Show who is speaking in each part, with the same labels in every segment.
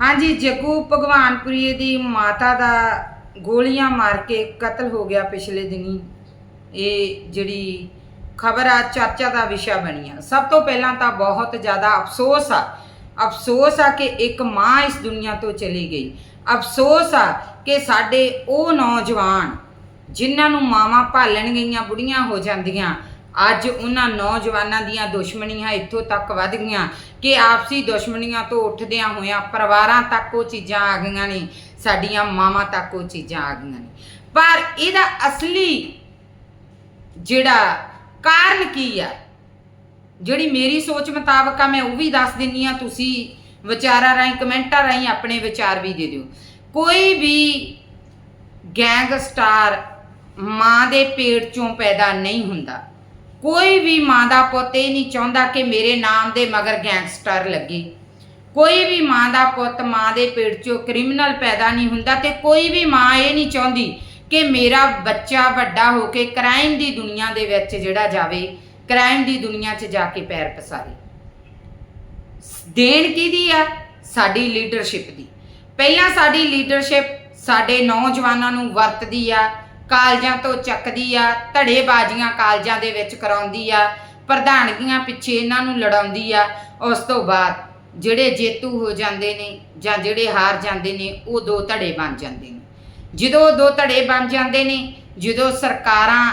Speaker 1: ਹਾਂਜੀ ਜੱਗੂ ਭਗਵਾਨਪੁਰੀ ਦੀ ਮਾਤਾ ਦਾ ਗੋਲੀਆਂ ਮਾਰ ਕੇ ਕਤਲ ਹੋ ਗਿਆ ਪਿਛਲੇ ਦਿਨੀ, ਇਹ ਜਿਹੜੀ ਖਬਰ ਆ, ਚਰਚਾ ਦਾ ਵਿਸ਼ਾ ਬਣੀ ਆ ਸਭ ਤੋਂ ਪਹਿਲਾਂ ਤਾਂ ਬਹੁਤ ਜ਼ਿਆਦਾ ਅਫਸੋਸ ਆ। ਅਫਸੋਸ ਆ ਕਿ ਇੱਕ ਮਾਂ ਇਸ ਦੁਨੀਆ ਤੋਂ ਚਲੀ ਗਈ। ਅਫਸੋਸ ਆ ਕਿ ਸਾਡੇ ਉਹ ਨੌਜਵਾਨ, ਜਿਨ੍ਹਾਂ ਨੂੰ ਮਾਵਾਂ ਭਾਲਣ ਗਈਆਂ, ਬੁੜੀਆਂ ਹੋ ਜਾਂਦੀਆਂ ਅੱਜ ਉਹਨਾਂ ਨੌਜਵਾਨਾਂ ਦੀਆਂ ਦੁਸ਼ਮਣੀਆਂ ਇੱਥੋਂ ਤੱਕ ਵੱਧ ਗਈਆਂ ਕਿ ਆਪਸੀ ਦੁਸ਼ਮਣੀਆਂ ਤੋਂ ਉੱਠਦਿਆਂ ਹੋਇਆਂ ਪਰਿਵਾਰਾਂ ਤੱਕ ਉਹ ਚੀਜ਼ਾਂ ਆ ਗਈਆਂ ਨੇ, ਸਾਡੀਆਂ ਮਾਵਾਂ ਤੱਕ ਉਹ ਚੀਜ਼ਾਂ ਆ ਗਈਆਂ ਨੇ। ਪਰ ਇਹਦਾ ਅਸਲੀ ਜਿਹੜਾ ਕਾਰਨ ਕੀ ਆ? ਜਿਹੜੀ ਮੇਰੀ ਸੋਚ ਮੁਤਾਬਕ ਆ, ਮੈਂ ਉਹ ਵੀ ਦੱਸ ਦਿੰਨੀ ਆ, ਤੁਸੀਂ ਵਿਚਾਰਾਂ ਰਾਹੀਂ, ਕਮੈਂਟਾਂ ਰਾਹੀਂ ਆਪਣੇ ਵਿਚਾਰ ਵੀ ਦੇ ਦਿਓ। ਕੋਈ ਵੀ ਗੈਂਗਸਟਰ ਮਾਂ ਦੇ ਪੇਟ ਚੋਂ ਪੈਦਾ ਨਹੀਂ ਹੁੰਦਾ। ਕੋਈ ਵੀ ਮਾਂ ਦਾ ਪੁੱਤ ਇਹ ਨਹੀਂ ਚਾਹੁੰਦਾ ਕਿ ਮੇਰੇ ਨਾਮ ਦੇ ਮਗਰ ਗੈਂਗਸਟਰ ਲੱਗੇ। ਕੋਈ ਵੀ ਮਾਂ ਦਾ ਪੁੱਤ ਮਾਂ ਦੇ ਪੇਟ ਚੋਂ ਕ੍ਰਿਮੀਨਲ ਪੈਦਾ ਨਹੀਂ ਹੁੰਦਾ ਤੇ ਕੋਈ ਵੀ ਮਾਂ ਇਹ ਨਹੀਂ ਚਾਹੁੰਦੀ ਕਿ ਮੇਰਾ ਬੱਚਾ ਵੱਡਾ ਹੋ ਕੇ ਕ੍ਰਾਈਮ ਦੀ ਦੁਨੀਆ ਦੇ ਵਿੱਚ ਜਿਹੜਾ ਜਾਵੇ, ਕ੍ਰਾਈਮ ਦੀ ਦੁਨੀਆ 'ਚ ਜਾ ਕੇ ਪੈਰ ਪਸਾਰੇ। ਦੇਣ ਕਿਹਦੀ ਆ? ਸਾਡੀ ਲੀਡਰਸ਼ਿਪ ਦੀ। ਪਹਿਲਾਂ ਸਾਡੀ ਲੀਡਰਸ਼ਿਪ ਸਾਡੇ ਨੌਜਵਾਨਾਂ ਨੂੰ ਵਰਤਦੀ ਆ ਕਾਲਜਾਂ ਤੋਂ ਚੱਕਦੀ ਆ, ਧੜੇਬਾਜ਼ੀਆਂ ਕਾਲਜਾਂ ਦੇ ਵਿੱਚ ਕਰਾਉਂਦੀ ਆ, ਪ੍ਰਧਾਨਗੀਆਂ ਪਿੱਛੇ ਇਹਨਾਂ ਨੂੰ ਲੜਾਉਂਦੀ ਆ। ਉਸ ਤੋਂ ਬਾਅਦ ਜਿਹੜੇ ਜੇਤੂ ਹੋ ਜਾਂਦੇ ਨੇ ਜਾਂ ਜਿਹੜੇ ਹਾਰ ਜਾਂਦੇ ਨੇ, ਉਹ ਦੋ ਧੜੇ ਬਣ ਜਾਂਦੇ ਨੇ। ਜਦੋਂ ਦੋ ਧੜੇ ਬਣ ਜਾਂਦੇ ਨੇ, ਜਦੋਂ ਸਰਕਾਰਾਂ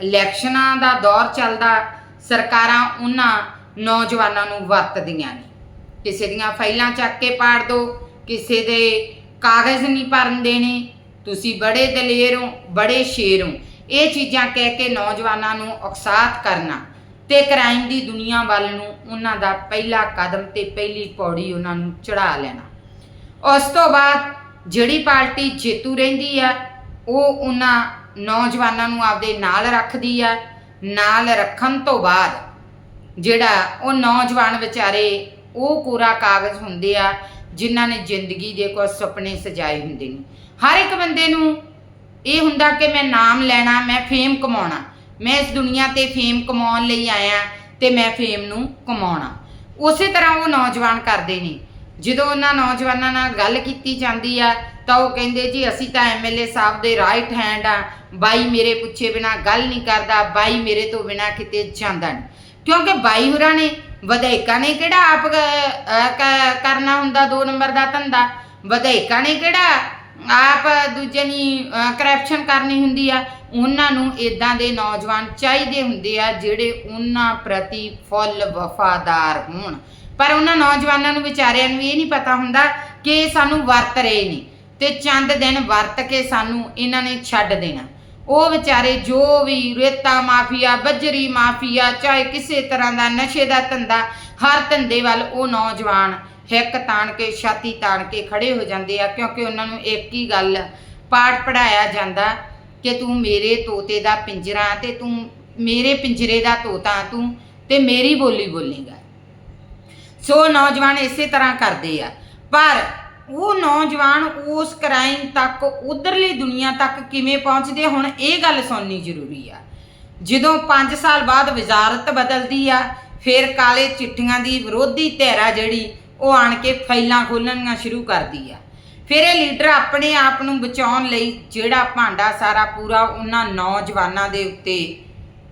Speaker 1: ਇਲੈਕਸ਼ਨਾਂ ਦਾ ਦੌਰ ਚੱਲਦਾ, ਸਰਕਾਰਾਂ ਉਹਨਾਂ ਨੌਜਵਾਨਾਂ ਨੂੰ ਵਰਤਦੀਆਂ ਨੇ। ਕਿਸੇ ਦੀਆਂ ਫਾਈਲਾਂ ਚੱਕ ਕੇ ਪਾੜ ਦੋ, ਕਿਸੇ ਦੇ ਕਾਗਜ਼ ਨਹੀਂ ਭਰਨ ਦੇਣੇ ਤੁਸੀਂ ਬੜੇ ਦਲੇਰ ਹੋ ਬੜੇ ਸ਼ੇਰ ਹੋ ਇਹ ਚੀਜ਼ਾਂ ਕਹਿ ਕੇ ਨੌਜਵਾਨਾਂ ਨੂੰ ਉਕਸਾਹਤ ਕਰਨਾ ਤੇ ਕ੍ਰਾਈਮ ਦੀ ਦੁਨੀਆ ਵੱਲ ਨੂੰ ਉਹਨਾਂ ਦਾ ਪਹਿਲਾ ਕਦਮ ਤੇ ਪਹਿਲੀ ਪੌੜੀ ਉਹਨਾਂ ਨੂੰ ਚੜਾ ਲੈਣਾ। ਉਸ ਤੋਂ ਬਾਅਦ ਜਿਹੜੀ ਪਾਰਟੀ ਜੇਤੂ ਰਹਿੰਦੀ ਆ, ਉਹ ਉਹਨਾਂ ਨੌਜਵਾਨਾਂ ਨੂੰ ਆਪਦੇ ਨਾਲ ਰੱਖਦੀ ਆ। ਨਾਲ ਰੱਖਣ ਤੋਂ ਬਾਅਦ ਜਿਹੜਾ ਉਹ ਨੌਜਵਾਨ ਵਿਚਾਰੇ ਉਹ ਕੋਰਾ ਕਾਗਜ਼ ਹੁੰਦੇ ਆ ਜਿਨ੍ਹਾਂ ਨੇ ਜ਼ਿੰਦਗੀ ਦੇ ਕੁਝ ਸੁਪਨੇ ਸਜਾਏ ਹੁੰਦੇ ਨੇ। ਹਰ ਇੱਕ ਬੰਦੇ ਨੂੰ ਇਹ ਹੁੰਦਾ ਕਿ ਮੈਂ ਨਾਮ ਲੈਣਾ, ਮੈਂ ਫੇਮ ਕਮਾਉਣਾ। ਮੈਂ ਇਸ ਦੁਨੀਆ ਤੇ ਫੇਮ ਕਮਾਉਣ ਲਈ ਆਇਆ ਤੇ ਮੈਂ ਫੇਮ ਨੂੰ ਕਮਾਉਣਾ। ਉਸੇ ਤਰ੍ਹਾਂ ਉਹ ਨੌਜਵਾਨ ਕਰਦੇ ਨੇ। ਜਦੋਂ ਉਹਨਾਂ ਨੌਜਵਾਨਾਂ ਨਾਲ ਗੱਲ ਕੀਤੀ ਜਾਂਦੀ ਆ, ਤਾਂ ਉਹ ਕਹਿੰਦੇ, ਜੀ, ਅਸੀਂ ਤਾਂ ਐਮਐਲਏ ਸਾਹਿਬ ਦੇ ਰਾਈਟ ਹੈਂਡ ਆ। ਬਾਈ ਮੇਰੇ ਪੁੱਛੇ ਬਿਨਾ ਗੱਲ ਨਹੀਂ ਕਰਦਾ, ਬਾਈ ਮੇਰੇ ਤੋਂ ਬਿਨਾ ਕਿਤੇ ਜਾਂਦਾ ਨਹੀਂ। ਕਿਉਂਕਿ ਬਾਈ ਹੋਰਾਂ ਨੇ ਵਧਾਇਕਾਂ ਨੇ ਕਿਹੜਾ ਆਪ ਅਹ, ਕ- ਕਰਨਾ ਹੁੰਦਾ ਦੋ ਨੰਬਰ ਦਾ ਧੰਦਾ? ਵਧਾਇਕਾਂ ਨੇ ਕਿਹੜਾ ਆਪ ਦੂਜੇ ਦੀ ਕਰਪਸ਼ਨ ਕਰਨੀ ਹੁੰਦੀ ਆ? ਉਹਨਾਂ ਨੂੰ ਇਦਾਂ ਦੇ ਨੌਜਵਾਨ ਚਾਹੀਦੇ ਹੁੰਦੇ ਆ ਜਿਹੜੇ ਉਹਨਾਂ ਪ੍ਰਤੀ ਫੁੱਲ ਵਫਾਦਾਰ ਹੋਣ। ਪਰ ਉਹਨਾਂ ਨੌਜਵਾਨਾਂ ਨੂੰ ਵਿਚਾਰਿਆਂ ਨੂੰ ਇਹ ਨਹੀਂ ਪਤਾ ਹੁੰਦਾ ਕਿ ਇਹ ਸਾਨੂੰ ਵਰਤ ਰਹੇ ਨੇ ਤੇ ਚੰਦ ਦਿਨ ਵਰਤ ਕੇ ਸਾਨੂੰ ਇਹਨਾਂ ਨੇ ਛੱਡ ਦੇਣਾ। ਉਹ ਵਿਚਾਰੇ ਜੋ ਵੀ ਰੇਤਾ ਮਾਫੀਆ, ਬੱਜਰੀ ਮਾਫੀਆ, ਚਾਹੇ ਕਿਸੇ ਤਰ੍ਹਾਂ ਦਾ ਨਸ਼ੇ ਦਾ ਧੰਦਾ, ਹਰ ਧੰਦੇ ਵੱਲ ਉਹ ਨੌਜਵਾਨ ਹਿੱਕ ਤਾਣ ਕੇ, ਛਾਤੀ ਤਾਣ ਕੇ ਖੜੇ ਹੋ ਜਾਂਦੇ ਆ, ਕਿਉਂਕਿ ਉਹਨਾਂ ਨੂੰ ਇੱਕ ਹੀ ਗੱਲ ਪਾਠ ਪੜਾਇਆ ਜਾਂਦਾ ਕਿ ਤੂੰ ਮੇਰੇ ਤੋਤੇ ਦਾ ਪਿੰਜਰਾ ਤੇ ਤੂੰ ਮੇਰੇ ਪਿੰਜਰੇ ਦਾ ਤੋਤਾ ਤੂੰ ਤੇ ਮੇਰੀ ਬੋਲੀ ਬੋਲੇਗਾ। ਸੋ ਨੌਜਵਾਨ ਇਸੇ ਤਰ੍ਹਾਂ ਕਰਦੇ ਆ। ਪਰ ਉਹ ਨੌਜਵਾਨ ਉਸ ਕ੍ਰਾਈਮ ਤੱਕ, ਉਧਰਲੀ ਦੁਨੀਆ ਤੱਕ ਕਿਵੇਂ ਪਹੁੰਚਦੇ, ਹੁਣ ਇਹ ਗੱਲ ਸੁਣਨੀ ਜ਼ਰੂਰੀ ਆ। ਜਦੋਂ 5 ਸਾਲ ਬਾਅਦ ਵਜ਼ਾਰਤ ਬਦਲਦੀ ਆ, ਫਿਰ ਕਾਲੇ ਚਿੱਠੀਆਂ ਦੀ ਵਿਰੋਧੀ ਧਿਰਾ ਜਿਹੜੀ, ਉਹ ਆਣ ਕੇ ਫਾਈਲਾਂ ਖੋਲਣੀਆਂ ਸ਼ੁਰੂ ਕਰਦੀ ਆ। ਫਿਰ ਇਹ ਲੀਡਰ ਆਪਣੇ ਆਪ ਨੂੰ ਬਚਾਉਣ ਲਈ ਜਿਹੜਾ ਭਾਂਡਾ ਸਾਰਾ ਪੂਰਾ ਉਹਨਾਂ ਨੌਜਵਾਨਾਂ ਦੇ ਉੱਤੇ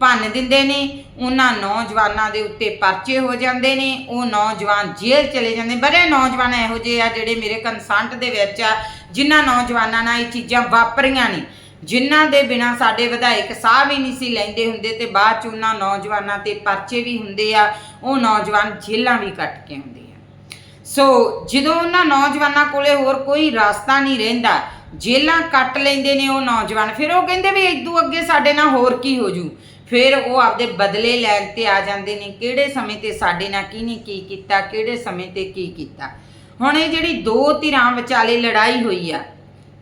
Speaker 1: ਭੰਨ ਦਿੰਦੇ ਨੇ, ਉਹਨਾਂ ਨੌਜਵਾਨਾਂ ਦੇ ਉੱਤੇ ਪਰਚੇ ਹੋ ਜਾਂਦੇ ਨੇ, ਉਹ ਨੌਜਵਾਨ ਜੇਲ੍ਹ ਚਲੇ ਜਾਂਦੇ ਬੜੇ ਨੌਜਵਾਨ ਇਹੋ ਜਿਹੇ ਆ ਜਿਹੜੇ ਮੇਰੇ ਕੰਸੰਟ ਦੇ ਵਿੱਚ ਆ, ਜਿਨ੍ਹਾਂ ਨੌਜਵਾਨਾਂ ਨਾਲ ਇਹ ਚੀਜ਼ਾਂ ਵਾਪਰੀਆਂ ਨੇ ਜਿਨ੍ਹਾਂ ਦੇ ਬਿਨਾ ਸਾਡੇ ਵਿਧਾਇਕ ਸਾਹ ਵੀ ਨਹੀਂ ਸੀ ਲੈਂਦੇ ਹੁੰਦੇ ਤੇ ਬਾਅਦ ਚ ਉਹਨਾਂ ਨੌਜਵਾਨਾਂ ਤੇ ਪਰਚੇ ਵੀ ਹੁੰਦੇ ਆ, ਉਹ ਨੌਜਵਾਨ ਜੇਲ੍ਹਾਂ ਵੀ ਕੱਟ ਕੇ ਹੁੰਦੇ ਆ। ਸੋ ਜਦੋਂ ਉਹਨਾਂ ਨੌਜਵਾਨਾਂ ਕੋਲੇ ਹੋਰ ਕੋਈ ਰਸਤਾ ਨਹੀਂ ਰਹਿੰਦਾ ਜੇਲਾਂ ਕੱਟ ਲੈਂਦੇ ਨੇ ਉਹ ਨੌਜਵਾਨ, ਫਿਰ ਉਹ ਕਹਿੰਦੇ ਵੀ ਇਦੋਂ ਅੱਗੇ ਸਾਡੇ ਨਾਲ ਹੋਰ ਕੀ ਹੋ ਜੂ? ਫਿਰ ਉਹ ਆਪਦੇ ਬਦਲੇ ਲੈਣ ਤੇ ਆ ਜਾਂਦੇ ਨੇ, ਕਿਹੜੇ ਸਮੇਂ ਤੇ ਸਾਡੇ ਨਾਲ ਕਿਹਨੇ ਕੀ ਕੀਤਾ, ਕਿਹੜੇ ਸਮੇਂ ਤੇ ਕੀ ਕੀਤਾ। ਹੁਣ ਇਹ ਜਿਹੜੀ ਦੋ ਧਿਰਾਂ ਵਿਚਾਲੇ ਲੜਾਈ ਹੋਈ ਆ,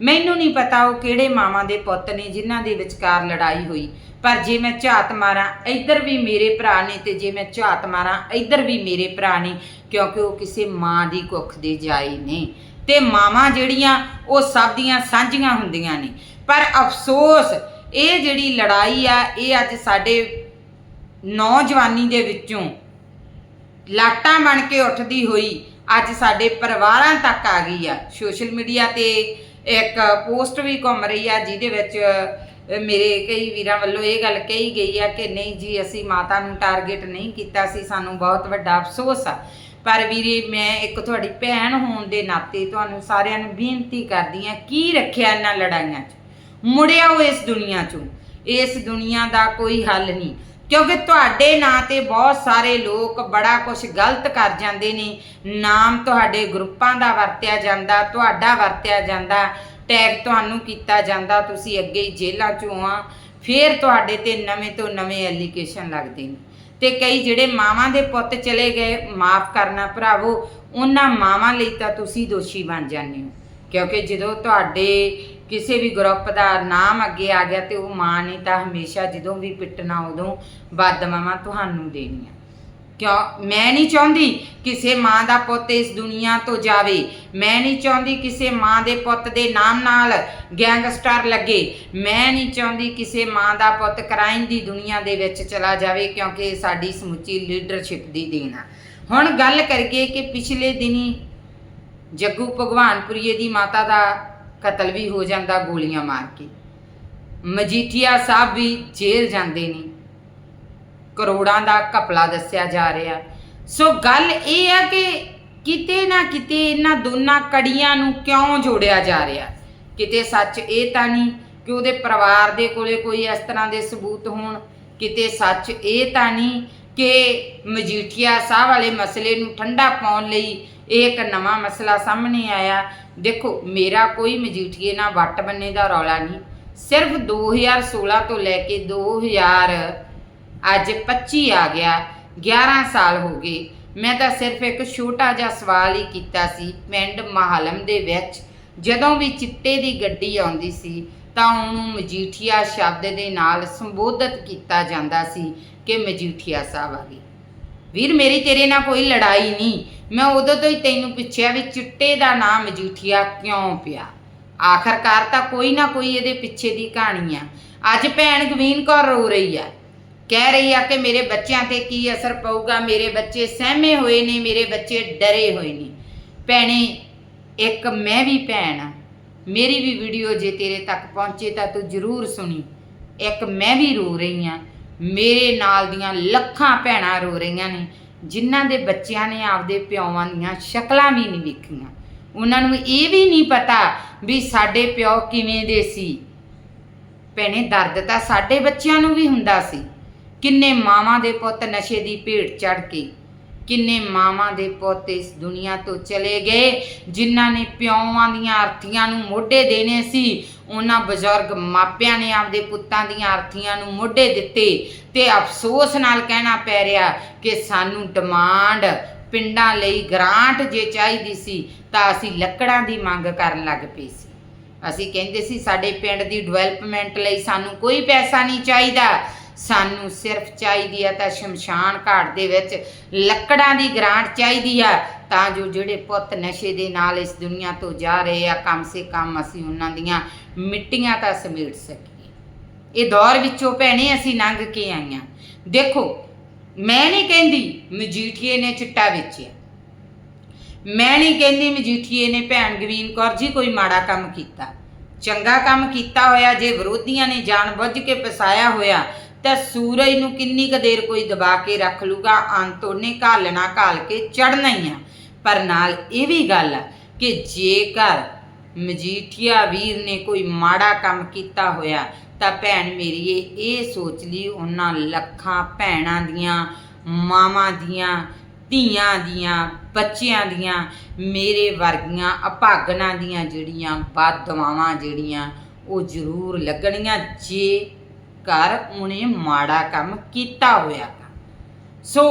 Speaker 1: ਮੈਨੂੰ ਨਹੀਂ ਪਤਾ ਉਹ ਕਿਹੜੇ ਮਾਵਾਂ ਦੇ ਪੁੱਤ ਨੇ ਜਿਨ੍ਹਾਂ ਦੇ ਵਿਚਕਾਰ ਲੜਾਈ ਹੋਈ। ਪਰ ਜੇ ਮੈਂ ਝਾਤ ਮਾਰਾਂ, ਇੱਧਰ ਵੀ ਮੇਰੇ ਭਰਾ ਨੇ ਤੇ ਜੇ ਮੈਂ ਝਾਤ ਮਾਰਾਂ, ਇੱਧਰ ਵੀ ਮੇਰੇ ਭਰਾ ਨੇ, ਕਿਉਂਕਿ ਉਹ ਕਿਸੇ ਮਾਂ ਦੀ ਕੁੱਖ ਦੇ ਜਾਈ ਨੇ। ਤੇ ਮਾਵਾਂ ਜਿਹੜੀਆਂ, ਉਹ ਸਭ ਦੀਆਂ ਸਾਂਝੀਆਂ ਹੁੰਦੀਆਂ ਨੇ। ਪਰ ਅਫਸੋਸ ਇਹ ਜਿਹੜੀ ਲੜਾਈ ਆ, ਇਹ ਅੱਜ ਸਾਡੇ ਨੌਜਵਾਨੀ ਦੇ ਵਿੱਚੋਂ ਲਾਟਾਂ ਬਣ ਕੇ ਉੱਠਦੀ ਹੋਈ ਅੱਜ ਸਾਡੇ ਪਰਿਵਾਰਾਂ ਤੱਕ ਆ ਗਈ ਆ। ਸੋਸ਼ਲ ਮੀਡੀਆ ਤੇ ਇੱਕ ਪੋਸਟ ਵੀ ਘੁੰਮ ਰਹੀ ਆ, ਜਿਹਦੇ ਵਿੱਚ ਮੇਰੇ ਕਈ ਵੀਰਾਂ ਵੱਲੋਂ ਇਹ ਗੱਲ ਕਹੀ ਗਈ ਆ ਕਿ ਨਹੀਂ ਜੀ, ਅਸੀਂ ਮਾਤਾ ਨੂੰ ਟਾਰਗੇਟ ਨਹੀਂ ਕੀਤਾ ਸੀ, ਸਾਨੂੰ ਬਹੁਤ ਵੱਡਾ ਅਫਸੋਸ ਆ। ਪਰ ਵੀਰੇ, ਮੈਂ ਇੱਕ ਤੁਹਾਡੀ ਭੈਣ ਹੋਣ ਦੇ ਨਾਤੇ ਤੁਹਾਨੂੰ ਸਾਰਿਆਂ ਨੂੰ ਬੇਨਤੀ ਕਰਦੀ ਆ, ਕੀ ਰੱਖਿਆ ਇਹਨਾਂ ਲੜਾਈਆਂ 'ਚ? ਮੁੜਿਆ ਉਹ ਇਸ ਦੁਨੀਆ 'ਚੋਂ। ਇਸ ਦੁਨੀਆ ਦਾ ਕੋਈ ਹੱਲ ਨਹੀਂ। ਕਿਉਂਕਿ ਤੁਹਾਡੇ ਨਾਂ ਤੇ ਬਹੁਤ ਸਾਰੇ ਲੋਕ ਬੜਾ ਕੁਝ ਗਲਤ ਕਰ ਜਾਂਦੇ ਨੇ। ਨਾਮ ਤੁਹਾਡੇ ਗਰੁੱਪਾਂ ਦਾ ਵਰਤਿਆ ਜਾਂਦਾ, ਤੁਹਾਡਾ ਵਰਤਿਆ ਜਾਂਦਾ, ਟੈਗ ਤੁਹਾਨੂੰ ਕੀਤਾ ਜਾਂਦਾ, ਤੁਸੀਂ ਅੱਗੇ ਹੀ ਜੇਲ੍ਹਾਂ 'ਚੋਂ ਆ। ਫਿਰ ਤੁਹਾਡੇ ਤੇ ਨਵੇਂ ਤੋਂ ਨਵੇਂ ਐਲੀਗੇਸ਼ਨ ਲੱਗਦੇ ਨੇ। ਤੇ ਕਈ ਜਿਹੜੇ ਮਾਵਾਂ ਦੇ ਪੁੱਤ ਚਲੇ ਗਏ, ਮਾਫ ਕਰਨਾ ਭਰਾਵੋ, ਉਹਨਾਂ ਮਾਵਾਂ ਲਈ ਤਾਂ ਤੁਸੀਂ ਦੋਸ਼ੀ ਬਣ ਜਾਂਦੇ ਹੋ। ਕਿਉਂਕਿ ਜਦੋਂ ਤੁਹਾਡੇ ਕਿਸੇ ਵੀ ਗਰੁੱਪ ਦਾ ਨਾਮ ਅੱਗੇ ਆ ਗਿਆ ਤੇ ਉਹ ਮਾਂ ਨੇ ਤਾਂ ਹਮੇਸ਼ਾ ਜਦੋਂ ਵੀ ਪਿੱਟਣਾ ਉਦੋਂ ਬਦਦੁਆਵਾਂ ਤੁਹਾਨੂੰ ਦੇਣੀਆਂ। ਕਿਉਂ? ਮੈਂ ਨਹੀਂ ਚਾਹੁੰਦੀ ਕਿਸੇ ਮਾਂ ਦਾ ਪੁੱਤ ਇਸ ਦੁਨੀਆ ਤੋਂ ਜਾਵੇ। ਮੈਂ ਨਹੀਂ ਚਾਹੁੰਦੀ ਕਿਸੇ ਮਾਂ ਦੇ ਪੁੱਤ ਦੇ ਨਾਮ ਨਾਲ ਗੈਂਗਸਟਰ ਲੱਗੇ। ਮੈਂ ਨਹੀਂ ਚਾਹੁੰਦੀ ਕਿਸੇ ਮਾਂ ਦਾ ਪੁੱਤ ਕ੍ਰਾਈਮ ਦੀ ਦੁਨੀਆ ਦੇ ਵਿੱਚ ਚਲਾ ਜਾਵੇ ਕਿਉਂਕਿ ਇਹ ਸਾਡੀ ਸਮੁੱਚੀ ਲੀਡਰਸ਼ਿਪ ਦੀ ਦੇਣ ਆ। ਹੁਣ ਗੱਲ ਕਰੀਏ ਕਿ ਪਿਛਲੇ ਦਿਨੀ ਜੱਗੂ ਭਗਵਾਨਪੁਰੀਏ ਦੀ ਮਾਤਾ ਦਾ ਕਤਲ ਵੀ ਹੋ ਜਾਂਦਾ, ਗੋਲੀਆਂ ਮਾਰ ਕੇ। ਮਜੀਠੀਆ ਸਾਹਿਬ ਵੀ ਜੇਲ੍ਹ ਜਾਂਦੇ ਨੇ। ਕਰੋੜਾਂ ਦਾ ਘਪਲਾ ਦੱਸਿਆ ਜਾ ਰਿਹਾ। ਸੋ ਗੱਲ ਇਹ ਆ ਕਿ ਕਿਤੇ ਨਾ ਕਿਤੇ ਇਹਨਾਂ ਦੋਨਾਂ ਕੜੀਆਂ ਨੂੰ ਕਿਉਂ ਜੋੜਿਆ ਜਾ ਰਿਹਾ? ਕਿਤੇ ਸੱਚ ਇਹ ਤਾਂ ਨਹੀਂ ਕਿ ਉਹਦੇ ਪਰਿਵਾਰ ਦੇ ਕੋਲੇ ਕੋਈ ਇਸ ਤਰ੍ਹਾਂ ਦੇ ਸਬੂਤ ਹੋਣ। ਕਿਤੇ ਸੱਚ ਇਹ ਤਾਂ ਨਹੀਂ ਕਿ ਮਜੀਠੀਆ ਸਾਹਿਬ ਵਾਲੇ ਮਸਲੇ ਨੂੰ ਠੰਡਾ ਪਾਉਣ ਲਈ ਇਹ ਇੱਕ ਨਵਾਂ ਮਸਲਾ ਸਾਹਮਣੇ ਆਇਆ। ਦੇਖੋ, ਮੇਰਾ ਕੋਈ ਮਜੀਠੀਏ ਨਾਲ ਵੱਟ ਬੰਨੇ ਦਾ ਰੌਲਾ ਨਹੀਂ। ਸਿਰਫ 2016 ਤੋਂ ਲੈ ਕੇ 2000 ਅੱਜ 25 ਆ ਗਿਆ 11 ਸਾਲ ਹੋ ਗਏ। ਮੈਂ ਤਾਂ ਸਿਰਫ ਇੱਕ ਛੋਟਾ ਜਿਹਾ ਸਵਾਲ ਹੀ ਕੀਤਾ ਸੀ ਪਿੰਡ ਮਹਾਲਮ ਦੇ ਵਿੱਚ। ਜਦੋਂ ਵੀ ਚਿੱਟੇ ਦੀ ਗੱਡੀ ਆਉਂਦੀ ਸੀ ਤਾਂ ਉਹਨੂੰ ਮਜੀਠੀਆ ਸ਼ਬਦ ਦੇ ਨਾਲ ਸੰਬੋਧਿਤ ਕੀਤਾ ਜਾਂਦਾ ਸੀ। ਕਿ ਮਜੀਠੀਆ ਸਾਹਿਬ ਆ ਗਏ ਵੀਰ, ਮੇਰੀ ਤੇਰੇ ਨਾਲ ਕੋਈ ਲੜਾਈ ਨਹੀਂ। ਮੈਂ ਉਦੋਂ ਤੋਂ ਹੀ ਤੈਨੂੰ ਪੁੱਛਿਆ ਵੀ ਚਿੱਟੇ ਦਾ ਨਾਮ ਮਜੀਠੀਆ ਕਿਉਂ ਪਿਆ? ਆਖਰਕਾਰ ਤਾਂ ਕੋਈ ਨਾ ਕੋਈ ਇਹਦੇ ਪਿੱਛੇ ਦੀ ਕਹਾਣੀ ਆ। ਅੱਜ ਭੈਣ ਗਵੀਨ ਕੌਰ ਰੋ ਰਹੀ ਆ। ਕਹਿ ਰਹੀ ਆ ਕਿ ਮੇਰੇ ਬੱਚਿਆਂ ਤੇ ਕੀ ਅਸਰ ਪਊਗਾ? ਮੇਰੇ ਬੱਚੇ ਸਹਿਮੇ ਹੋਏ ਨੇ, ਮੇਰੇ ਬੱਚੇ ਡਰੇ ਹੋਏ ਨੇ। ਭੈਣੇ, ਇੱਕ ਮੈਂ ਵੀ ਭੈਣ ਆ। ਮੇਰੀ ਵੀ ਵੀਡੀਓ ਜੇ ਤੇਰੇ ਤੱਕ ਪਹੁੰਚੇ ਤਾਂ ਤੂੰ ਜ਼ਰੂਰ ਸੁਣੀ। ਇੱਕ ਮੈਂ ਵੀ ਰੋ ਰਹੀ ਆ। ਮੇਰੇ ਨਾਲ ਦੀਆਂ ਲੱਖਾਂ ਭੈਣਾਂ ਰੋ ਰਹੀਆਂ ਨੇ, ਜਿਨ੍ਹਾਂ ਦੇ ਬੱਚਿਆਂ ਨੇ ਆਪਦੇ ਪਿਓਵਾਂ ਦੀਆਂ ਸ਼ਕਲਾਂ ਵੀ ਨਹੀਂ ਵੇਖੀਆਂ। ਉਹਨਾਂ ਨੂੰ ਇਹ ਵੀ ਨਹੀਂ ਪਤਾ ਵੀ ਸਾਡੇ ਪਿਓ ਕਿਵੇਂ ਦੇ ਸੀ। ਭੈਣੇ, ਦਰਦ ਤਾਂ ਸਾਡੇ ਬੱਚਿਆਂ ਨੂੰ ਵੀ ਹੁੰਦਾ ਸੀ। ਕਿੰਨੇ ਮਾਵਾਂ ਦੇ ਪੁੱਤ ਨਸ਼ੇ ਦੀ ਭੇਟ ਚੜ ਕੇ ਕਿੰਨੇ ਮਾਵਾਂ ਦੇ ਪੁੱਤ ਇਸ ਦੁਨੀਆ ਤੋਂ ਚਲੇ ਗਏ, ਜਿਨ੍ਹਾਂ ਨੇ ਪਿਓਾਂ ਦੀਆਂ ਅਰਥੀਆਂ ਨੂੰ ਮੋਢੇ ਦੇਣੇ ਸੀ, ਉਹਨਾਂ ਬਜ਼ੁਰਗ ਮਾਪਿਆਂ ਨੇ ਆਪਦੇ ਪੁੱਤਾਂ ਦੀਆਂ ਅਰਥੀਆਂ ਨੂੰ ਮੋਢੇ ਦਿੱਤੇ ਤੇ ਅਫਸੋਸ ਨਾਲ ਕਹਿਣਾ ਪੈ ਰਿਹਾ ਕਿ ਸਾਨੂੰ ਡਿਮਾਂਡ ਪਿੰਡਾਂ ਲਈ ਗ੍ਰਾਂਟ ਜੇ ਚਾਹੀਦੀ ਸੀ, ਤਾਂ ਅਸੀਂ ਲੱਕੜਾਂ ਦੀ ਮੰਗ ਕਰਨ ਲੱਗ ਪਏ ਸੀ। ਅਸੀਂ ਕਹਿੰਦੇ ਸੀ, ਸਾਡੇ ਪਿੰਡ ਦੀ ਡਿਵੈਲਪਮੈਂਟ ਲਈ ਸਾਨੂੰ ਕੋਈ ਪੈਸਾ ਨਹੀਂ ਚਾਹੀਦਾ। ਸਾਨੂੰ ਸਿਰਫ ਚਾਹੀਦੀ ਹੈ ਤਾਂ ਸ਼ਮਸ਼ਾਨ ਘਾਟ ਦੇ ਵਿੱਚ ਲੱਕੜਾਂ ਦੀ ਗ੍ਰਾਂਟ ਚਾਹੀਦੀ ਆ, ਤਾਂ ਜੋ ਜਿਹੜੇ ਪੁੱਤ ਨਸ਼ੇ ਦੇ ਨਾਲ ਇਸ ਦੁਨੀਆ ਤੋਂ ਜਾ ਰਹੇ ਆ, ਕਮ ਸੇ ਕਮ ਅਸੀਂ ਉਹਨਾਂ ਦੀਆਂ ਮਿੱਟੀਆਂ ਤਾਂ ਸਮੇਟ ਸਕੀਏ। ਇਹ ਦੌਰ ਵਿੱਚੋਂ ਭੈਣੇ ਅਸੀਂ ਲੰਘ ਕੇ ਆਈਆਂ। ਦੇਖੋ, ਮੈਂ ਨਹੀਂ ਕਹਿੰਦੀ ਮਜੀਠੀਏ ਨੇ ਚਿੱਟਾ ਵੇਚਿਆ। ਮੈਂ ਨਹੀਂ ਕਹਿੰਦੀ ਮਜੀਠੀਏ ਨੇ ਭੈਣ ਗਵੀਨ ਕੌਰ ਜੀ ਕੋਈ ਮਾੜਾ ਕੰਮ ਕੀਤਾ। ਚੰਗਾ ਕੰਮ ਕੀਤਾ ਹੋਇਆ, ਜੇ ਵਿਰੋਧੀਆਂ ਨੇ ਜਾਣਬੁੱਝ ਕੇ ਫਸਾਇਆ ਹੋਇਆ ਤਾਂ ਸੂਰਜ ਨੂੰ ਕਿੰਨੀ ਕੁ ਦੇਰ ਕੋਈ ਦਬਾ ਕੇ ਰੱਖ ਲੂਗਾ? ਅੰਤ ਉਹਨੇ ਘਾਲਣਾ ਘਾਲ ਕੇ ਚੜਨਾ ਹੀ ਆ। ਪਰ ਨਾਲ ਇਹ ਵੀ ਗੱਲ ਆ ਕਿ ਜੇਕਰ ਮਜੀਠੀਆ ਵੀਰ ਨੇ ਕੋਈ ਮਾੜਾ ਕੰਮ ਕੀਤਾ ਹੋਇਆ, ਤਾਂ ਭੈਣ ਮੇਰੀਏ ਇਹ ਸੋਚ ਲਈ ਉਹਨਾਂ ਲੱਖਾਂ ਭੈਣਾਂ ਦੀਆਂ, ਮਾਵਾਂ ਦੀਆਂ, ਧੀਆਂ ਦੀਆਂ, ਬੱਚਿਆਂ ਦੀਆਂ, ਮੇਰੇ ਵਰਗੀਆਂ ਅਭਾਗਨਾਂ ਦੀਆਂ ਜਿਹੜੀਆਂ ਬਦਦੁਆਵਾਂ ਜਿਹੜੀਆਂ, ਉਹ ਜ਼ਰੂਰ ਲੱਗਣੀਆਂ। ਜੇ ਘਰ ਉਹਨੇ ਮਾੜਾ ਕੰਮ ਕੀਤਾ ਹੋਇਆ ਸੋ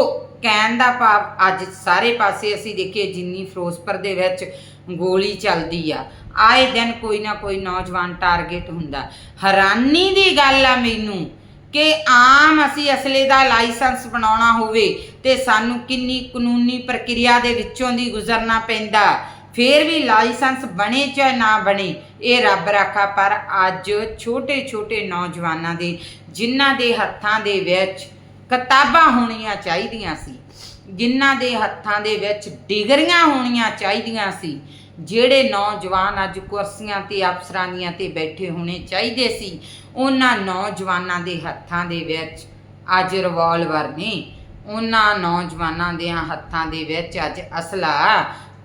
Speaker 1: ਕਹਿਣ ਦਾ ਭਾਵ ਅੱਜ ਸਾਰੇ ਪਾਸੇ ਅਸੀਂ ਦੇਖੀਏ ਜਿੰਨੀ ਫਿਰੋਜ਼ਪੁਰ ਦੇ ਵਿੱਚ ਗੋਲੀ ਚੱਲਦੀ ਆ, ਆਏ ਦਿਨ ਕੋਈ ਨਾ ਕੋਈ ਨੌਜਵਾਨ ਟਾਰਗੇਟ ਹੁੰਦਾ। ਹੈਰਾਨੀ ਦੀ ਗੱਲ ਆ ਮੈਨੂੰ ਕਿ ਆਮ ਅਸੀਂ ਅਸਲੇ ਦਾ ਲਾਇਸੈਂਸ ਬਣਾਉਣਾ ਹੋਵੇ ਤੇ ਸਾਨੂੰ ਕਿੰਨੀ ਕਾਨੂੰਨੀ ਪ੍ਰਕਿਰਿਆ ਦੇ ਵਿੱਚੋਂ ਦੀ ਗੁਜ਼ਰਨਾ ਪੈਂਦਾ। ਫੇਰ ਵੀ ਲਾਇਸੈਂਸ ਬਣੇ ਚਾਹੇ ਨਾ ਬਣੇ, ਇਹ ਰੱਬ ਰਾਖਾ, ਪਰ ਅੱਜ ਛੋਟੇ ਛੋਟੇ ਨੌਜਵਾਨਾਂ ਦੇ, ਜਿਨ੍ਹਾਂ ਦੇ ਹੱਥਾਂ ਦੇ ਵਿੱਚ ਕਿਤਾਬਾਂ ਹੋਣੀਆਂ ਚਾਹੀਦੀਆਂ ਸੀ, ਜਿਨ੍ਹਾਂ ਦੇ ਹੱਥਾਂ ਦੇ ਵਿੱਚ ਡਿਗਰੀਆਂ ਹੋਣੀਆਂ ਚਾਹੀਦੀਆਂ ਸੀ, ਜਿਹੜੇ ਨੌਜਵਾਨ ਅੱਜ ਕੁਰਸੀਆਂ ਤੇ ਅਫਸਰਾਂ ਦੀਆਂ ਤੇ ਬੈਠੇ ਹੋਣੇ ਚਾਹੀਦੇ ਸੀ, ਉਹਨਾਂ ਨੌਜਵਾਨਾਂ ਦੇ ਹੱਥਾਂ ਦੇ ਵਿੱਚ ਅੱਜ ਰਿਵਾਲਵਰ ਨੇ, ਉਹਨਾਂ ਨੌਜਵਾਨਾਂ ਦੇ ਹੱਥਾਂ ਦੇ ਵਿੱਚ ਅੱਜ ਅਸਲਾ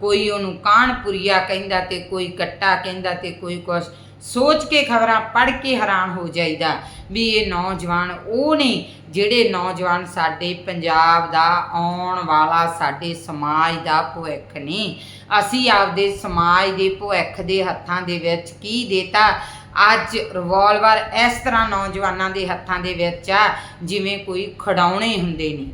Speaker 1: ਕੋਈ ਉਹਨੂੰ ਕਾਨਪੁਰੀਆ ਕਹਿੰਦਾ ਤੇ ਕੋਈ ਕੱਟਾ ਕਹਿੰਦਾ ਤੇ ਕੋਈ ਕੁਛ, ਸੋਚ ਕੇ ਖਬਰਾਂ ਪੜ੍ਹ ਕੇ ਹੈਰਾਨ ਹੋ ਜਾਈਦਾ ਵੀ ਇਹ ਨੌਜਵਾਨ ਉਹ ਨੇ ਜਿਹੜੇ ਨੌਜਵਾਨ ਸਾਡੇ ਪੰਜਾਬ ਦਾ ਆਉਣ ਵਾਲਾ ਸਾਡੇ ਸਮਾਜ ਦਾ ਭਵਿੱਖ ਨੇ। ਅਸੀਂ ਆਪਦੇ ਸਮਾਜ ਦੇ ਭਵਿੱਖ ਦੇ ਹੱਥਾਂ ਦੇ ਵਿੱਚ ਕੀ ਦੇਤਾ? ਅੱਜ ਰਿਵਾਲਵਰ ਇਸ ਤਰ੍ਹਾਂ ਨੌਜਵਾਨਾਂ ਦੇ ਹੱਥਾਂ ਦੇ ਵਿੱਚ ਆ, ਜਿਵੇਂ ਕੋਈ ਖਡਾਉਣੇ ਹੁੰਦੇ ਨੇ।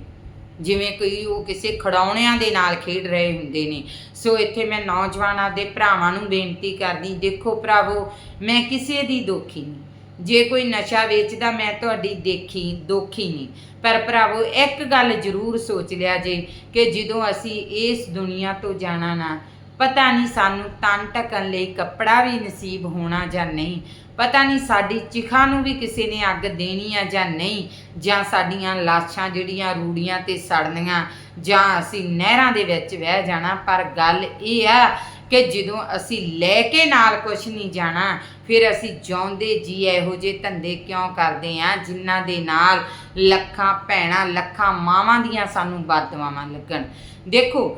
Speaker 1: ਜਿਵੇਂ ਕੋਈ ਉਹ ਕਿਸੇ ਖਡਾਉਣਿਆਂ ਦੇ ਨਾਲ ਖੇਡ ਰਹੇ ਹੁੰਦੇ ਨੇ। ਸੋ ਇੱਥੇ ਮੈਂ ਨੌਜਵਾਨਾਂ ਦੇ ਭਰਾਵਾਂ ਨੂੰ ਬੇਨਤੀ ਕਰਦੀ, ਦੇਖੋ ਭਰਾਵੋ, ਮੈਂ ਕਿਸੇ ਦੀ ਦੋਖੀ ਨਹੀਂ। ਜੇ ਕੋਈ ਨਸ਼ਾ ਵੇਚਦਾ, ਮੈਂ ਤੁਹਾਡੀ ਦੇਖੀ, ਦੋਖੀ ਨਹੀਂ। ਪਰ ਭਰਾਵੋ, ਇੱਕ ਗੱਲ ਜ਼ਰੂਰ ਸੋਚ ਲਿਆ ਜੇ ਕਿ ਜਦੋਂ ਅਸੀਂ ਇਸ ਦੁਨੀਆ ਤੋਂ ਜਾਣਾ ਨਾ, ਪਤਾ ਨਹੀਂ ਸਾਨੂੰ ਤਨ ਢਕਣ ਲਈ ਕੱਪੜਾ ਵੀ ਨਸੀਬ ਹੋਣਾ ਜਾਂ ਨਹੀਂ। ਪਤਾ ਨਹੀਂ ਸਾਡੀ ਚਿਖਾ ਨੂੰ ਵੀ ਕਿਸੇ ਨੇ ਅੱਗ ਦੇਣੀ ਆ ਜਾਂ ਨਹੀਂ, ਜਾਂ ਸਾਡੀਆਂ ਲਾਸ਼ਾਂ ਜਿਹੜੀਆਂ ਰੂੜੀਆਂ ਤੇ ਸੜਨੀਆਂ, ਜਾਂ ਅਸੀਂ ਨਹਿਰਾਂ ਦੇ ਵਿੱਚ ਵਹਿ ਜਾਣਾ। ਪਰ ਗੱਲ ਇਹ ਆ ਕਿ ਜਦੋਂ ਅਸੀਂ ਲੈ ਕੇ ਨਾਲ ਕੁਝ ਨਹੀਂ ਜਾਣਾ, ਫਿਰ ਅਸੀਂ ਜਿਉਂਦੇ ਜੀ ਇਹੋ ਜਿਹੇ ਧੰਦੇ ਕਿਉਂ ਕਰਦੇ ਆ, ਜਿਨ੍ਹਾਂ ਦੇ ਨਾਲ ਲੱਖਾਂ ਭੈਣਾਂ, ਲੱਖਾਂ ਮਾਵਾਂ ਦੀਆਂ ਸਾਨੂੰ ਬਦਦੁਆਵਾਂ ਲੱਗਣ। ਦੇਖੋ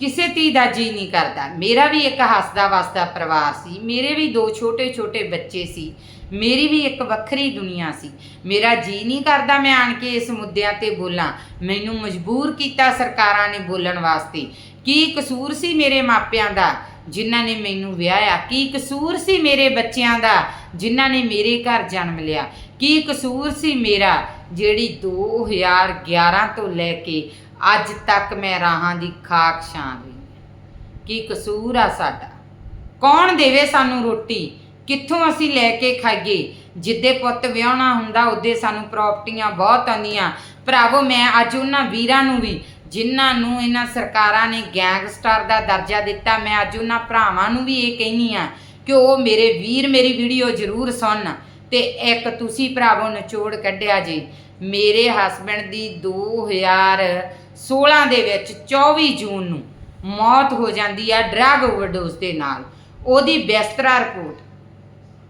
Speaker 1: ਕਿਸੇ ਧੀ ਦਾ ਜੀ ਨਹੀਂ ਕਰਦਾ। ਮੇਰਾ ਵੀ ਇੱਕ ਹੱਸਦਾ ਵਸਦਾ ਪਰਿਵਾਰ ਸੀ। ਮੇਰੇ ਵੀ ਦੋ ਛੋਟੇ ਛੋਟੇ ਬੱਚੇ ਸੀ। ਮੇਰੀ ਵੀ ਇੱਕ ਵੱਖਰੀ ਦੁਨੀਆ ਸੀ। ਮੇਰਾ ਜੀ ਨਹੀਂ ਕਰਦਾ ਮੈਂ ਆਣ ਕੇ ਇਸ ਮੁੱਦਿਆਂ ਤੇ ਬੋਲਾਂ। ਮੈਨੂੰ ਮਜਬੂਰ ਕੀਤਾ ਸਰਕਾਰਾਂ ਨੇ ਬੋਲਣ ਵਾਸਤੇ। ਕੀ ਕਸੂਰ ਸੀ ਮੇਰੇ ਮਾਪਿਆਂ ਦਾ ਜਿਨ੍ਹਾਂ ਨੇ ਮੈਨੂੰ ਵਿਆਹਿਆ? ਕੀ ਕਸੂਰ ਸੀ ਮੇਰੇ ਬੱਚਿਆਂ ਦਾ ਜਿਨ੍ਹਾਂ ਨੇ ਮੇਰੇ ਘਰ ਜਨਮ ਲਿਆ? ਕੀ ਕਸੂਰ ਸੀ ਮੇਰਾ ਜਿਹੜੀ 2011 ਤੋਂ ਲੈ ਕੇ ਅੱਜ ਤੱਕ ਮੈਂ ਰਾਹਾਂ ਦੀ ਖਾਕ ਛਾਂ ਗਈ ਕੀ ਕਸੂਰ ਆ ਸਾਡਾ? ਕੌਣ ਦੇਵੇ ਸਾਨੂੰ ਰੋਟੀ? ਕਿੱਥੋਂ ਅਸੀਂ ਲੈ ਕੇ ਖਾਈਏ? ਜਿੱਦੇ ਪੁੱਤ ਵਿਆਹਣਾ ਹੁੰਦਾ, ਉਹਦੇ ਸਾਨੂੰ ਪ੍ਰਾਪਰਟੀਆਂ ਬਹੁਤ ਆਉਂਦੀਆਂ। ਭਰਾਵੋ, ਮੈਂ ਅੱਜ ਉਹਨਾਂ ਵੀਰਾਂ ਨੂੰ ਵੀ, ਜਿਨ੍ਹਾਂ ਨੂੰ ਇਹਨਾਂ ਸਰਕਾਰਾਂ ਨੇ ਗੈਂਗਸਟਰ ਦਾ ਦਰਜਾ ਦਿੱਤਾ, ਮੈਂ ਅੱਜ ਉਹਨਾਂ ਭਰਾਵਾਂ ਨੂੰ ਵੀ ਇਹ ਕਹਿਨੀ ਆ ਕਿ ਉਹ ਮੇਰੇ ਵੀਰ, ਮੇਰੀ ਵੀਡੀਓ ਜ਼ਰੂਰ ਸੁਣਨ ਤੇ ਇੱਕ ਤੁਸੀਂ ਭਰਾਵੋ ਨਿਚੋੜ ਕੱਢਿਆ ਜੀ। ਮੇਰੇ ਹਸਬੰਡ ਦੀ 2016 ਦੇ ਵਿੱਚ 24 ਜੂਨ ਨੂੰ ਮੌਤ ਹੋ ਜਾਂਦੀ ਆ ਡਰੱਗ ਓਵਰਡੋਜ਼ ਦੇ ਨਾਲ। ਉਹਦੀ ਬਿਸਤਰਾ ਰਿਪੋਰਟ।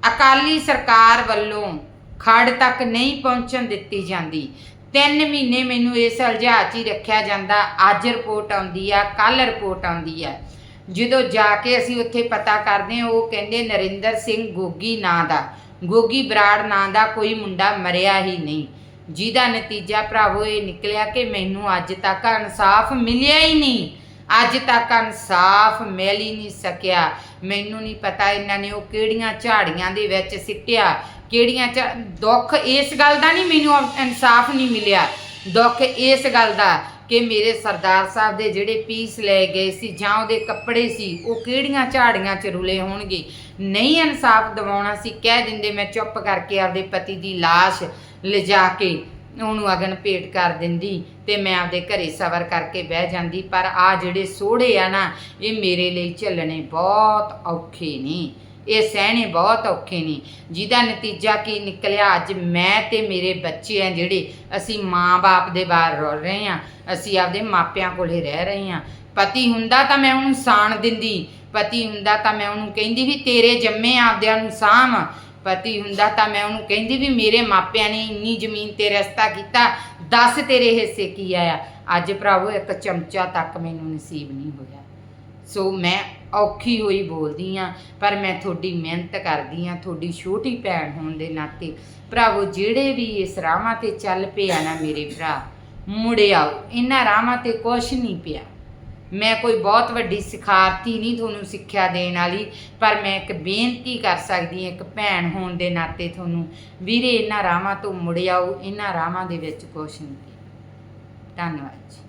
Speaker 1: ਅਕਾਲੀ ਸਰਕਾਰ ਵੱਲੋਂ ਖੜ ਤੱਕ ਨਹੀਂ ਪਹੁੰਚਣ ਦਿੱਤੀ ਜਾਂਦੀ। ਤਿੰਨ ਮਹੀਨੇ ਮੈਨੂੰ ਇਸ ਅਲਝਾ 'ਚ ਹੀ ਰੱਖਿਆ ਜਾਂਦਾ। ਅੱਜ ਰਿਪੋਰਟ ਆਉਂਦੀ ਆ ਕੱਲ ਰਿਪੋਰਟ ਆਉਂਦੀ ਆ। ਜਦੋਂ ਜਾ ਕੇ ਅਸੀਂ ਉੱਥੇ ਪਤਾ ਕਰਦੇ ਹਾਂ, ਉਹ ਕਹਿੰਦੇ ਨਰਿੰਦਰ ਸਿੰਘ ਗੋਗੀ ਨਾਂ ਦਾ। ਗੋਗੀ ਬਰਾੜ ਨਾਂ ਦਾ ਕੋਈ ਮੁੰਡਾ ਮਰਿਆ ਹੀ ਨਹੀਂ। ਜਿਹਦਾ ਨਤੀਜਾ ਭਰਾਵੋ ਇਹ ਨਿਕਲਿਆ ਕਿ ਮੈਨੂੰ ਅੱਜ ਤੱਕ ਇਨਸਾਫ ਮਿਲਿਆ ਹੀ ਨਹੀਂ। ਅੱਜ ਤੱਕ ਇਨਸਾਫ ਮਿਲ ਹੀ ਨਹੀਂ ਸਕਿਆ। ਮੈਨੂੰ ਨਹੀਂ ਪਤਾ ਇਹਨਾਂ ਨੇ ਉਹ ਕਿਹੜੀਆਂ ਝਾੜੀਆਂ ਦੇ ਵਿੱਚ ਸਿੱਟਿਆ। ਕਿਹੜੀਆਂ ਝਾ- ਦੁੱਖ ਇਸ ਗੱਲ ਦਾ ਨਹੀਂ ਮੈਨੂੰ ਇਨਸਾਫ ਨਹੀਂ ਮਿਲਿਆ। ਦੁੱਖ ਇਸ ਗੱਲ ਦਾ ਕਿ ਮੇਰੇ ਸਰਦਾਰ ਸਾਹਿਬ ਦੇ ਜਿਹੜੇ ਪੀਸ ਲੈ ਗਏ ਸੀ ਜਾਂ ਉਹਦੇ ਕੱਪੜੇ ਸੀ, ਉਹ ਕਿਹੜੀਆਂ ਝਾੜੀਆਂ ਚ ਰੁਲੇ ਹੋਣਗੇ? ਨਹੀਂ ਇਨਸਾਫ ਦਿਵਾਉਣਾ ਸੀ, ਕਹਿ ਦਿੰਦੇ ਮੈਂ ਚੁੱਪ ਕਰਕੇ ਆਪਦੇ ਪਤੀ ਦੀ ਲਾਸ਼ ਲਿਜਾ ਕੇ ਉਹਨੂੰ ਅਗਨ ਭੇਟ ਕਰ ਦਿੰਦੀ ਤੇ ਮੈਂ ਆਪਦੇ ਘਰੇ ਸਬਰ ਕਰਕੇ ਬਹਿ ਜਾਂਦੀ, ਪਰ ਆ ਜਿਹੜੇ ਸੋੜੇ ਆ ਨਾ, ਇਹ ਮੇਰੇ ਲਈ ਝੱਲਣੇ ਬਹੁਤ ਔਖੇ ਨੇ। ਇਹ ਸਹਿਣੇ ਬਹੁਤ ਔਖੇ ਨੇ। ਜਿਹਦਾ ਨਤੀਜਾ ਕੀ ਨਿਕਲਿਆ? ਅੱਜ ਮੈਂ ਤੇ ਮੇਰੇ ਬੱਚੇ ਆ ਜਿਹੜੇ ਅਸੀਂ ਮਾਂ-ਬਾਪ ਦੇ ਬਾਹਰ ਰੋ ਰਹੇ ਆ। ਅਸੀਂ ਆਪਦੇ ਮਾਪਿਆਂ ਕੋਲੇ ਰਹਿ ਰਹੇ ਆ। ਪਤੀ ਹੁੰਦਾ ਤਾਂ ਮੈਂ ਉਹਨੂੰ ਸਾਣ ਦਿੰਦੀ। ਪਤੀ ਹੁੰਦਾ ਤਾਂ ਮੈਂ ਉਹਨੂੰ ਕਹਿੰਦੀ ਵੀ ਤੇਰੇ ਜੰਮੇ ਆਪਦਿਆਂ ਨੂੰ ਸਾਂਭ। ਪਤੀ ਹੁੰਦਾ ਤਾਂ ਮੈਂ ਉਹਨੂੰ ਕਹਿੰਦੀ ਵੀ ਮੇਰੇ ਮਾਪਿਆਂ ਨੇ ਇੰਨੀ ਜ਼ਮੀਨ ਤੇ ਰਸਤਾ ਕੀਤਾ, ਦੱਸ ਤੇਰੇ ਹਿੱਸੇ ਕੀ ਆਇਆ? ਅੱਜ ਭਰਾਵੋ ਇੱਕ ਚਮਚਾ ਤੱਕ ਮੈਨੂੰ ਨਸੀਬ ਨਹੀਂ ਹੋਇਆ। ਸੋ ਮੈਂ ਔਖੀ ਹੋਈ ਬੋਲਦੀ ਆ, ਪਰ ਮੈਂ ਤੁਹਾਡੀ ਮਿਹਨਤ ਕਰਦੀ ਆ, ਤੁਹਾਡੀ ਛੋਟੀ ਭੈਣ ਹੋਣ ਦੇ ਨਾਤੇ। ਭਰਾਵੋ, ਜਿਹੜੇ ਵੀ ਇਸ ਰਾਹਾਂ ਤੇ ਚੱਲ ਪਿਆ ਨਾ ਮੇਰੇ ਭਰਾ ਮੁੜਿਆਓ ਇਹਨਾਂ ਰਾਹਾਂ ਤੇ ਕੁਛ ਨਹੀਂ ਪਿਆ। ਮੈਂ ਕੋਈ ਬਹੁਤ ਵੱਡੀ ਸਿਖਾਰਤੀ ਨਹੀਂ ਤੁਹਾਨੂੰ ਸਿੱਖਿਆ ਦੇਣ ਵਾਲੀ, ਪਰ ਮੈਂ ਇੱਕ ਬੇਨਤੀ ਕਰ ਸਕਦੀ ਹਾਂ ਇੱਕ ਭੈਣ ਹੋਣ ਦੇ ਨਾਤੇ ਤੁਹਾਨੂੰ, ਵੀਰੇ, ਇਹਨਾਂ ਰਾਹਾਂ ਤੋਂ ਮੁੜਿਆਓ ਇਹਨਾਂ ਰਾਹਾਂ ਦੇ ਵਿੱਚ ਕੁਛ ਨਹੀਂ। ਪਿਆ ਧੰਨਵਾਦ ਜੀ।